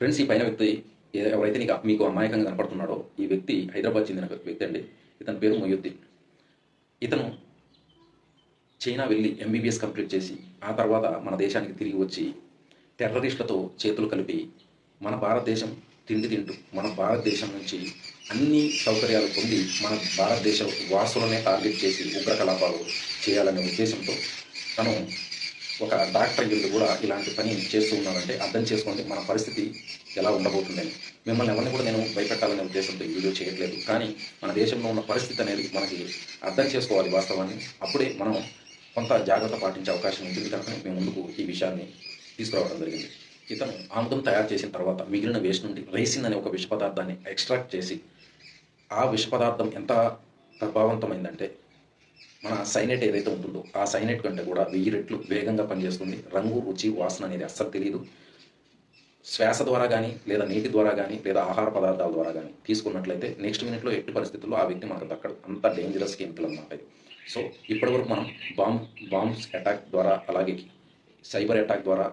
Friends ఈ పైన వ్యక్తి ఏ- ఎవరైతే నీకు మీకు అమాయకంగా కనపడుతున్నాడో ఈ వ్యక్తి హైదరాబాద్ చెందిన వ్యక్తి అండి. ఇతని పేరు మొయ్యుద్దీన్. ఇతను చైనా వెళ్ళి ఎంబీబీఎస్ కంప్లీట్ చేసి ఆ తర్వాత మన దేశానికి తిరిగి వచ్చి టెర్రరిస్టులతో చేతులు కలిపి మన భారతదేశం తిండి తింటూ మన భారతదేశం నుంచి అన్ని సౌకర్యాలు పొంది మన భారతదేశ వాసులనే టార్గెట్ చేసి ఉగ్ర కలాపాలు చేయాలనే ఉద్దేశంతో తను ఒక డాక్టర్ గిల్లు కూడా ఇలాంటి పని చేస్తూ ఉన్నారంటే అర్థం చేసుకోండి మన పరిస్థితి ఎలా ఉండబోతుందని. మిమ్మల్ని ఎవరిని కూడా నేను భయపెట్టాలనే ఉద్దేశంతో ఈ వీడియో చేయట్లేదు. కానీ మన దేశంలో ఉన్న పరిస్థితి అనేది మనకి అర్థం చేసుకోవాలి వాస్తవాన్ని. అప్పుడే మనం కొంత జాగ్రత్త పాటించే అవకాశం ఉంటుంది. కనుక మేము ముందుకు ఈ విషయాన్ని తీసుకురావడం జరిగింది. ఇతను ఆముదం తయారు చేసిన తర్వాత మిగిలిన వేస్ట్ నుండి రైసిన్ అనే ఒక విష పదార్థాన్ని ఎక్స్ట్రాక్ట్ చేసి ఆ విష పదార్థం ఎంత ప్రభావవంతమైందంటే మన సైనైట్ ఏదైతే ఉంటుందో ఆ సైనైట్ కంటే కూడా వెయ్యి రెట్లు వేగంగా పనిచేస్తుంది. రంగు రుచి వాసన అనేది అస్సలు తెలియదు శ్వాస ద్వారా కానీ లేదా నీటి ద్వారా కానీ లేదా ఆహార పదార్థాల ద్వారా కానీ తీసుకున్నట్లయితే నెక్స్ట్ మినిట్లో ఎట్టి పరిస్థితుల్లో ఆ వ్యక్తి మనకు దక్కడు. అంత డేంజరస్ కెమికల్ అన్నమాట ఇది. సో ఇప్పటివరకు మనం బాంబ్ బాంబ్స్ అటాక్ ద్వారా అలాగే సైబర్ అటాక్ ద్వారా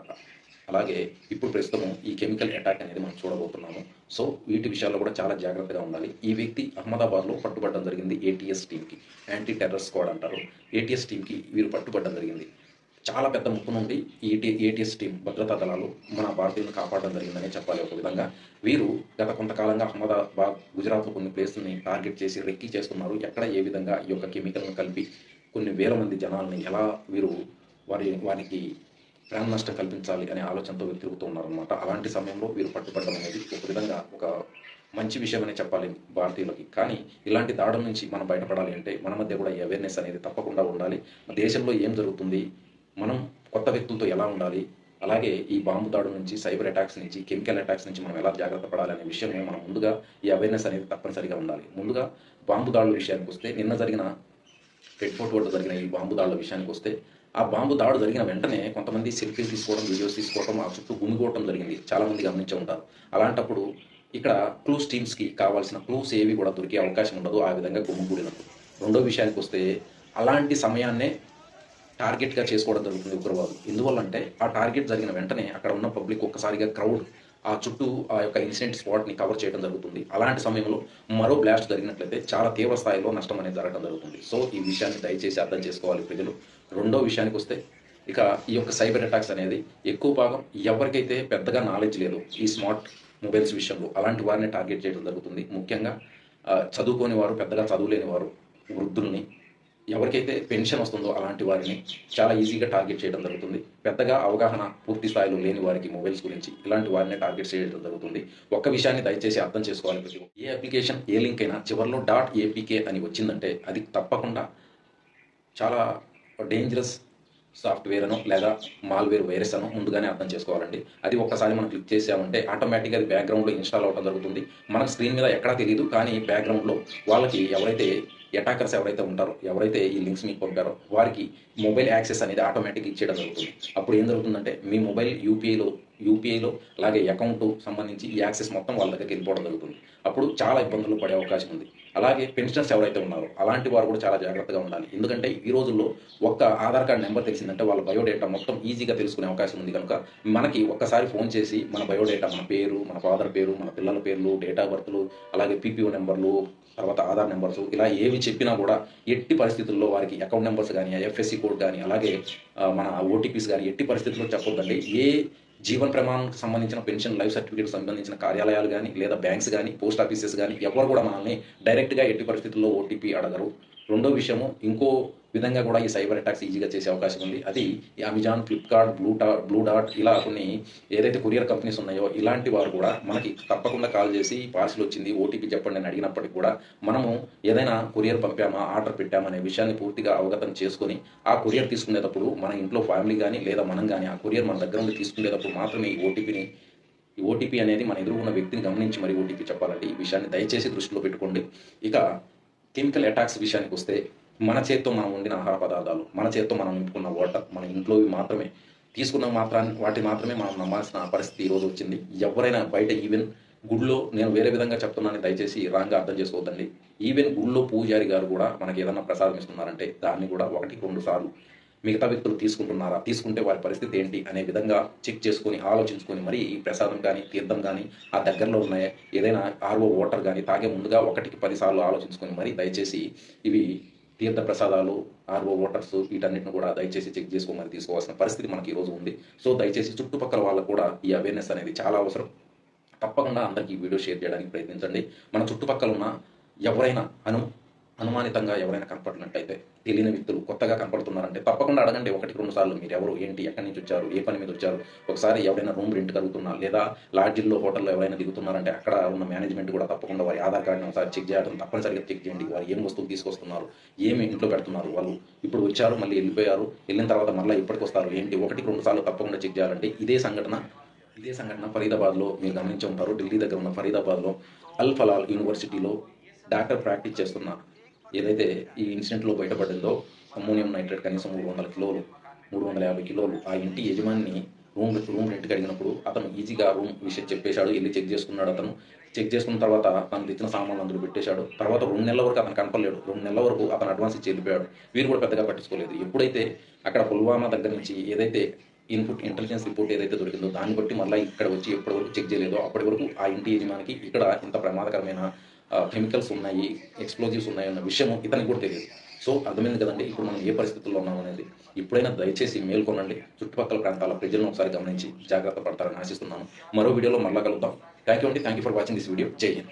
అలాగే ఇప్పుడు ప్రస్తుతం ఈ కెమికల్ అటాక్ అనేది మనం చూడబోతున్నాము. సో వీటి విషయాల్లో కూడా చాలా జాగ్రత్తగా ఉండాలి. ఈ వ్యక్తి అహ్మదాబాద్లో పట్టుబడడం జరిగింది ఏటీఎస్ టీంకి యాంటీ టెర్రర్ స్క్వాడ్ అంటారు. ఏటీఎస్ టీంకి వీరు పట్టుబడడం జరిగింది. చాలా పెద్ద ముప్పు నుండి ఏటీ ఏటీఎస్ టీం భద్రతా దళాలు మన భారతీయులను కాపాడడం జరిగిందనే చెప్పాలి ఒక విధంగా. వీరు గత కొంతకాలంగా అహ్మదాబాద్ గుజరాత్లో కొన్ని ప్లేస్ని టార్గెట్ చేసి రెక్కీ చేస్తున్నారు. ఎక్కడ ఏ విధంగా ఈ యొక్క కెమికల్ను కలిపి కొన్ని వేల మంది జనాల్ని ఎలా వీరు వారి వారికి ప్రాణ నష్టం కల్పించాలి అనే ఆలోచనతో వీరు తిరుగుతూ ఉన్నారనమాట అలాంటి సమయంలో వీరు పట్టుబడడం అనేది ఒక విధంగా ఒక మంచి విషయం అనే చెప్పాలి భారతీయులకి. కానీ ఇలాంటి దాడుల నుంచి మనం బయటపడాలి అంటే మన మధ్య కూడా ఈ అవేర్నెస్ అనేది తప్పకుండా ఉండాలి. దేశంలో ఏం జరుగుతుంది? మనం కొత్త వ్యక్తులతో ఎలా ఉండాలి? అలాగే ఈ బాంబు దాడు నుంచి సైబర్ అటాక్స్ నుంచి కెమికల్ అటాక్స్ నుంచి మనం ఎలా జాగ్రత్త పడాలి అనే విషయమే మనం ముందుగా ఈ అవేర్నెస్ అనేది తప్పనిసరిగా ఉండాలి. ముందుగా బాంబు దాడుల విషయానికి వస్తే నిన్న జరిగిన రెడ్ ఫోర్ట్ వద్ద జరిగిన ఈ బాంబు దాడుల విషయానికి వస్తే ఆ బాంబు దాడు జరిగిన వెంటనే కొంతమంది సెల్ఫీలు తీసుకోవడం వీడియోస్ తీసుకోవడం ఆ చుట్టూ గుమిగోవడం జరిగింది. చాలామంది గమనించే ఉంటారు. అలాంటప్పుడు ఇక్కడ క్లూస్ టీమ్స్కి కావాల్సిన క్లూస్ ఏవి కూడా దొరికే అవకాశం ఉండదు ఆ విధంగా గుమ్మిగూడినప్పుడు రెండో విషయానికి వస్తే అలాంటి సమయాన్నే టార్గెట్గా చేసుకోవడం జరుగుతుంది ఉగ్రవాదులు. ఎందువల్లంటే ఆ టార్గెట్ జరిగిన వెంటనే అక్కడ ఉన్న పబ్లిక్ ఒక్కసారిగా క్రౌడ్ ఆ చుట్టూ ఆ యొక్క ఇన్సిడెంట్ స్పాట్ని కవర్ చేయడం జరుగుతుంది. అలాంటి సమయంలో మరో బ్లాస్ట్ జరిగినట్లయితే చాలా తీవ్ర స్థాయిలో నష్టం అనేది జరగడం జరుగుతుంది. సో ఈ విషయాన్ని దయచేసి అర్థం చేసుకోవాలి ప్రజలు. రెండో విషయానికి వస్తే ఇక ఈ యొక్క సైబర్ అటాక్స్ అనేది ఎక్కువ భాగం ఎవరికైతే పెద్దగా నాలెడ్జ్ లేదు ఈ స్మార్ట్ మొబైల్స్ విషయంలో అలాంటి వారిని టార్గెట్ చేయడం జరుగుతుంది. ముఖ్యంగా చదువుకోని వారు పెద్దగా చదువులేని వారు వృద్ధుల్ని ఎవరికైతే పెన్షన్ వస్తుందో అలాంటి వారిని చాలా ఈజీగా టార్గెట్ చేయడం జరుగుతుంది. పెద్దగా అవగాహన పూర్తి స్థాయిలో లేని వారికి మొబైల్స్ గురించి ఇలాంటి వారిని టార్గెట్ చేయడం జరుగుతుంది. ఒక్క విషయాన్ని దయచేసి అర్థం చేసుకోవాలి ప్రతి ఏ అప్లికేషన్ ఏ లింక్ అయినా చివరిలో డాట్ ఏపీకే అని వచ్చిందంటే అది తప్పకుండా చాలా డేంజరస్ సాఫ్ట్వేర్ అను లేదా మాల్వేర్ వైరస్ అను ముందుగానే అర్థం చేసుకోవాలండి. అది ఒక్కసారి మనం క్లిక్ చేసామంటే ఆటోమేటిక్గా అది బ్యాక్గ్రౌండ్లో ఇన్స్టాల్ అవ్వడం జరుగుతుంది. మనకు స్క్రీన్ మీద ఎక్కడా తెలియదు కానీ బ్యాక్గ్రౌండ్లో వాళ్ళకి ఎవరైతే అటాకర్స్ ఎవరైతే ఉంటారో ఎవరైతే ఈ లింక్స్ మీకు పంపారో వారికి మొబైల్ యాక్సెస్ అనేది ఆటోమేటిక్ ఇచ్చేయడం జరుగుతుంది. అప్పుడు ఏం జరుగుతుందంటే మీ మొబైల్ యూపీఐలో యూపీఐలో అలాగే అకౌంట్ సంబంధించి ఈ యాక్సెస్ మొత్తం వాళ్ళ దగ్గరికి వెళ్ళిపోవడం జరుగుతుంది. అప్పుడు చాలా ఇబ్బందులు పడే అవకాశం ఉంది. అలాగే పెన్షనర్స్ ఎవరైతే ఉన్నారో అలాంటి వారు కూడా చాలా జాగ్రత్తగా ఉండాలి. ఎందుకంటే ఈ రోజుల్లో ఒక్క ఆధార్ కార్డ్ నెంబర్ తెలిసిందంటే వాళ్ళ బయోడేటా మొత్తం ఈజీగా తెలుసుకునే అవకాశం ఉంది కనుక మనకి ఒక్కసారి ఫోన్ చేసి మన బయోడేటా మన పేరు మన ఫాదర్ పేరు మన పిల్లల పేర్లు డేట్ ఆఫ్ బర్త్లు అలాగే పీపీఓ నెంబర్లు తర్వాత ఆధార్ నెంబర్స్ ఇలా ఏవి చెప్పినా కూడా ఎట్టి పరిస్థితుల్లో వారికి అకౌంట్ నెంబర్స్ కానీ ఎఫ్ఎస్సి కోడ్ కానీ అలాగే మన ఓటీపీస్ కానీ ఎట్టి పరిస్థితుల్లో చెప్పొద్దండి. ఏ జీవన్ ప్రమాణానికి సంబంధించిన పెన్షన్ లైఫ్ సర్టిఫికేట్ సంబంధించిన కార్యాలయాలు కానీ లేదా బ్యాంక్స్ కానీ పోస్ట్ ఆఫీసెస్ కానీ ఎవరు కూడా మనల్ని డైరెక్ట్గా ఎట్టి పరిస్థితుల్లో ఓటీపీ అడగరు. రెండో విషయము ఇంకో విధంగా కూడా ఈ సైబర్ అటాక్స్ ఈజీగా చేసే అవకాశం ఉంది. అది ఈ Amazon Flipkart blue blue dot ఇలా కొన్ని ఏదైతే కొరియర్ కంపెనీస్ ఉన్నాయో ఇలాంటి వారు కూడా మనకి తప్పకుండా కాల్ చేసి పార్సిల్ వచ్చింది ఓటీపీ చెప్పండి అని అడిగినప్పటికీ కూడా మనము ఏదైనా కొరియర్ పంపామా ఆర్డర్ పెట్టామనే అనే విషయాన్ని పూర్తిగా అవగతం చేసుకొని ఆ కొరియర్ తీసుకునేటప్పుడు మన ఇంట్లో ఫ్యామిలీ కానీ లేదా మనం కానీ ఆ కొరియర్ మన దగ్గర నుండి తీసుకునేటప్పుడు మాత్రమే ఈ ఓటీపీని ఈ ఓటీపీ అనేది మన ఎదురున్న వ్యక్తిని గమనించి మరి ఓటీపీ చెప్పాలంటే ఈ విషయాన్ని దయచేసి దృష్టిలో పెట్టుకోండి. ఇక కెమికల్ అటాక్స్ విషయానికి వస్తే మన చేత్తో మనం వండిన ఆహార పదార్థాలు మన చేత్తో మనం నింపుకున్న వాటర్ మన ఇంట్లోవి మాత్రమే. తీసుకున్న మాత్రాన్ని వాటి మాత్రమే మనం నమ్మాల్సిన పరిస్థితి ఈరోజు వచ్చింది. ఎవరైనా బయట ఈవెన్ గుడిలో నేను వేరే విధంగా చెప్తున్నాను దయచేసి రాంగా అర్థం చేసుకోవద్దండి. ఈవెన్ గుడిలో పూజారి గారు కూడా మనకి ఏదైనా ప్రసాదం ఇస్తున్నారంటే దాన్ని కూడా ఒకటి రెండు సార్లు మిగతా వ్యక్తులు తీసుకుంటున్నారా? తీసుకుంటే వారి పరిస్థితి ఏంటి? అనే విధంగా చెక్ చేసుకొని ఆలోచించుకొని మరి ఈ ప్రసాదం కానీ తీర్థం కానీ ఆ దగ్గరలో ఉన్న ఏదైనా ఆర్ఓ వాటర్ కానీ తాగే ముందుగా ఒకటికి పదిసార్లు ఆలోచించుకొని మరి దయచేసి ఇవి తీర్థ ప్రసాదాలు ఆర్ఓ వాటర్స్ వీటన్నిటిని కూడా దయచేసి చెక్ చేసుకోమని తీసుకోవాల్సిన పరిస్థితి మనకి ఈరోజు ఉంది. సో దయచేసి చుట్టుపక్కల వాళ్ళకు కూడా ఈ అవేర్నెస్ అనేది చాలా అవసరం. తప్పకుండా అందరికీ ఈ వీడియో షేర్ చేయడానికి ప్రయత్నించండి. మన చుట్టుపక్కల ఉన్న ఎవరైనా అను అనుమానితంగా ఎవరైనా కనపడినట్టయితే తెలియని వ్యక్తులు కొత్తగా కనపడుతున్నారంటే తప్పకుండా అడగండి. ఒకటి రెండు సార్లు మీరు ఎవరు ఏంటి ఎక్కడి నుంచి వచ్చారు ఏ పని మీద వచ్చారు ఒకసారి ఎవరైనా రూమ్ రెంట్ కలుగుతున్నా లేదా లాడ్జిల్లో హోటల్లో ఎవరైనా దిగుతున్నారంటే అక్కడ ఉన్న మేనేజ్మెంట్ కూడా తప్పకుండా వారి ఆధార్ కార్డుని ఒకసారి చెక్ చేయడం తప్పనిసరిగా చెక్ చేయండి. వారు ఏం వస్తువులు తీసుకొస్తున్నారు ఏమి ఇంట్లో పెడుతున్నారు వాళ్ళు. ఇప్పుడు వచ్చారు మళ్ళీ వెళ్ళిపోయారు వెళ్ళిన తర్వాత మళ్ళీ ఇప్పటికి వస్తారు ఏంటి? ఒకటి రెండు సార్లు తప్పకుండా చెక్ చేయాలంటే ఇదే సంఘటన ఇదే సంఘటన ఫరీదాబాద్లో మీరు గమనించి ఉంటారు. ఢిల్లీ దగ్గర ఉన్న ఫరీదాబాద్లో అల్ ఫలాల్ యూనివర్సిటీలో డాక్టర్ ప్రాక్టీస్ చేస్తున్నారు. ఏదైతే ఈ ఇన్సిడెంట్లో బయటపడిందో అమ్మోనియం నైట్రేట్ కనీసం మూడు వందల కిలోలు మూడు వందల యాభై కిలోలు ఆ ఇంటి యజమాని రూమ్ రూమ్ రెంట్కి అడిగినప్పుడు అతను ఈజీగా రూమ్ విషయం చెప్పేశాడు వెళ్ళి చెక్ చేసుకున్నాడు అతను. చెక్ చేసుకున్న తర్వాత తను తెచ్చిన సామాన్లు అందులో పెట్టేశాడు. తర్వాత రెండు నెలల వరకు అతను కనపడలేడు. రెండు నెలల వరకు అతను అడ్వాన్స్ ఇచ్చి వెళ్ళిపోయాడు. వీరు కూడా పెద్దగా పట్టించుకోలేదు. ఎప్పుడైతే అక్కడ పుల్వామా దగ్గర నుంచి ఏదైతే ఇన్పుట్ ఇంటెలిజెన్స్ రిపోర్ట్ ఏదైతే దొరికిందో దాన్ని బట్టి మళ్ళీ ఇక్కడ వచ్చి ఎప్పటి వరకు చెక్ చేయలేదో అప్పటి వరకు ఆ ఇంటి యజమానికి ఇక్కడ ఇంత ప్రమాదకరమైన కెమికల్స్ ఉన్నాయి ఎక్స్ప్లోజివ్స్ ఉన్నాయి అన్న విషయం ఇతనికి కూడా తెలియదు. సో అర్థమైంది కదండి ఇప్పుడు మనం ఏ పరిస్థితుల్లో ఉన్నాం అనేది. ఇప్పుడైనా దయచేసి మేల్కొనండి చుట్టుపక్కల ప్రాంతాల ప్రజలను ఒకసారి గమనించి జాగ్రత్త పడతారని ఆశిస్తున్నాను. మరో వీడియోలో మళ్ళా కలుద్దాం. థ్యాంక్ యూ అండి. Thank you for watching this video జై హింద్